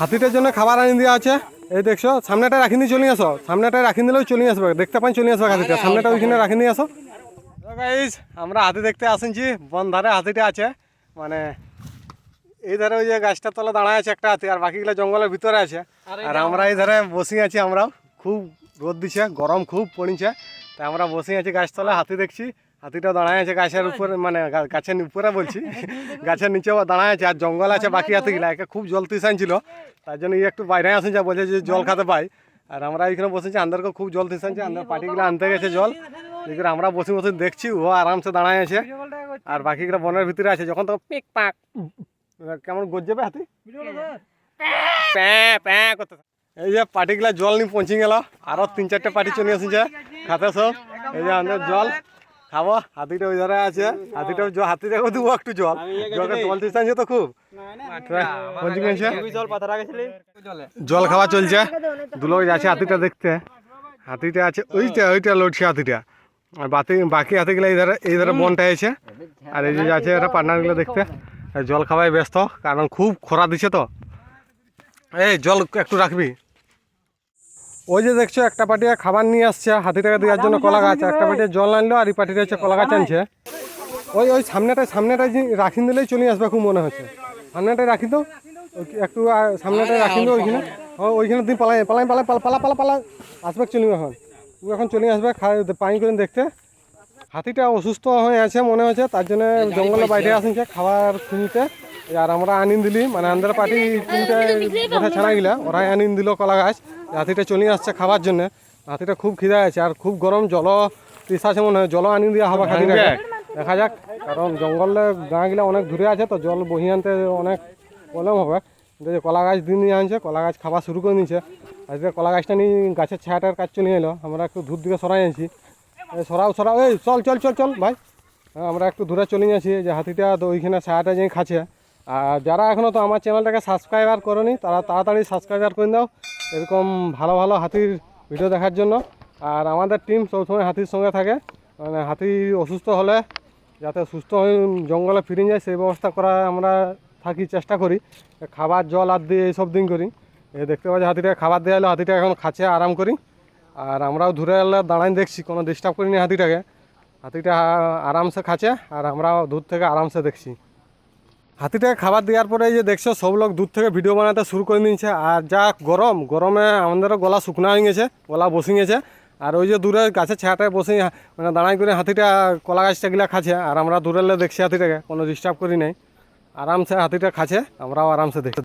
হাতিটার জন্য খাবার আনি দেওয়া আছে। এই দেখছ সামনেটা রাখি দিয়ে চলে আসো। সামনেটা রাখি দিলেও চলে আসবে। দেখতে পাই চলে আসবে হাতিটা। সামনেটা ওইখানে রাখি দিয়ে আসো গাইজ আমরা হাতি দেখতে আসেছি বন ধারে হাতিটা আছে। মানে এই ধারে ওই যে গাছটার তলা দাঁড়ায় আছে একটা হাতি আর বাকিগুলো জঙ্গলের ভিতরে আছে। আর আমরা এই ধারে বসে আছি আমরাও। খুব রোদ দিছে গরম খুব পড়িছে। তাই আমরা বসে আছি গাছতলা হাতি দেখছি। হাতিটা দাঁড়ায় আছে গাছের উপরে মানে গাছের উপরে বলছি। গাছের নিচেও দাঁড়ায় আছে আর জঙ্গল আছে বাকি হাতিগুলা একে খুব জল তিসান ছিল। তার জন্য ই একটু বাইরে আসেন যা বলছে যে জল খেতে পাই। আর আমরা এখানে বসেছি আন্দারকে খুব জল তিসানছে আন্দার পার্টিগুলো আনতে গেছে জল। এগুলো আমরা বসে বসে দেখছি ও আরামসে দাঁড়ায় আছে। আর বাকিগুলো বনের ভিতরে আছে যখন তো পিক পাক কেমন গজ্জাবে হাতি? প্যাঁ প্যাঁ করতে এই যে পার্টিগুলা জল নিয়ে পৌঁছে গেল আরও তিন চারটে পার্টি চলে এসেছে। খাতে সব। এই যে আমাদের জল। খাব হাতিটা ওই ধারে আছে। হাতিটা জ- হাতিটাকে দেবো একটু জল। জলকে জল দিচ্ছে তো খুব। জল খাওয়া চলছে। দুলোক যাচ্ছে হাতিটা দেখতে। হাতিটা আছে ওইটা ওইটা লড়ছে হাতিটা। আর বাতি বাকি বাকি হাতিগুলো এই ধারে এই ধারে বনটা আছে। আর এই যে যাচ্ছে এরা পার্টনারগুলো দেখতে। আর জল খাওয়াই ব্যস্ত কারণ খুব খরা দিছে তো। এই জল একটু রাখবি। ওই যে দেখছ একটা পার্টি খাবার নিয়ে আসছে হাতিটাকে দেওয়ার জন্য কলা গাছ একটা পার্টি জল আনলো আর এই পার্টিটা হচ্ছে কলা গাছ আনছে। ওই ওই সামনেটায় সামনেটায় যে রাখি দিলেই চলে আসবে খুব মনে হচ্ছে। সামনেটায় রাখি তো ওই একটু সামনেটায় রাখি তো ওইখানে। ও ওইখানে তুই পালাই পালাই পালাই পালা পালা পালা পালা আসবে চলে এখন। ও এখন চলে আসবে খাই পানি করে দেখতে। হাতিটা অসুস্থ হয়ে আছে মনে হচ্ছে তার জন্য জঙ্গলের বাইরে আসছে খাবার খুঁজতে আর আমরা আনিন দিলি মানে আমাদের পার্টি তিনটে বোধহয় ছানা গিলা ওরাই আনিন দিল কলা গাছ। হাতিটা চলে আসছে খাবার জন্য। হাতিটা খুব খিদা আছে আর খুব গরম জল আছে মনে হয় জল আনিন দেওয়া হবে খাতিটাকে দেখা যাক কারণ জঙ্গলে গাঁগুলা অনেক দূরে আছে তো জল বহি আনতে অনেক প্রবলেম হবে। কিন্তু যে কলা গাছ দিন নিয়ে আনছে কলা গাছ খাওয়া শুরু করে নিয়েছে আজকে কলা গাছটা নিয়ে গাছের ছায়াটার কাজ চলে এলো আমরা একটু দূর দিকে সরাই আনছি সরাও সরাও এই চল চল চল চল ভাই। হ্যাঁ, আমরা একটু দূরে চলে যাচ্ছি যে হাতিটা তো ওইখানে ছায়াটা যেই খাচ্ছে। আর যারা এখনও তো আমার চ্যানেলটাকে সাবস্ক্রাইবার করনি, তারা তাড়াতাড়ি সাবস্ক্রাইবার করে দাও এরকম ভালো ভালো হাতির ভিডিও দেখার জন্য। আর আমাদের টিম সবসময় হাতির সঙ্গে থাকে মানে হাতি অসুস্থ হলে যাতে সুস্থ হয়ে জঙ্গলে ফিরে যায়, সেই ব্যবস্থা করা আমরা থাকি, চেষ্টা করি। খাবার, জল আর দিয়ে এইসব দিন করি। এ দেখতে পাচ্ছি হাতিটা খাবার দেওয়া হলো হাতিটা এখন খাচ্ছে আরাম করি। আর আমরাও ধরে এলে দাঁড়াই দেখছি, কোনো ডিস্টার্ব করিনি হাতিটাকে। হাতিটা আরামসে খাচ্ছে আর আমরাও দূর থেকে আরামসে দেখছি। হাতিটাকে খাবার দেওয়ার পরে এই যে দেখছ, সব লোক দূর থেকে ভিডিও বানাতে শুরু করে নিয়েছে। আর যা গরম, গরমে আমাদেরও গলা শুকনা হয়ে গেছে, গলা বসে গেছে। আর ওই যে দূরে গাছের ছায়াটায় বসে মানে দাঁড়াই করে হাতিটা কলা গাছটা গিলা খাচ্ছে। আর আমরা দূরেলে দেখছি হাতিটাকে, কোনো ডিস্টার্ব করি নাই। আরামসে হাতিটা খাচ্ছে, আমরাও আরামসে দেখছি।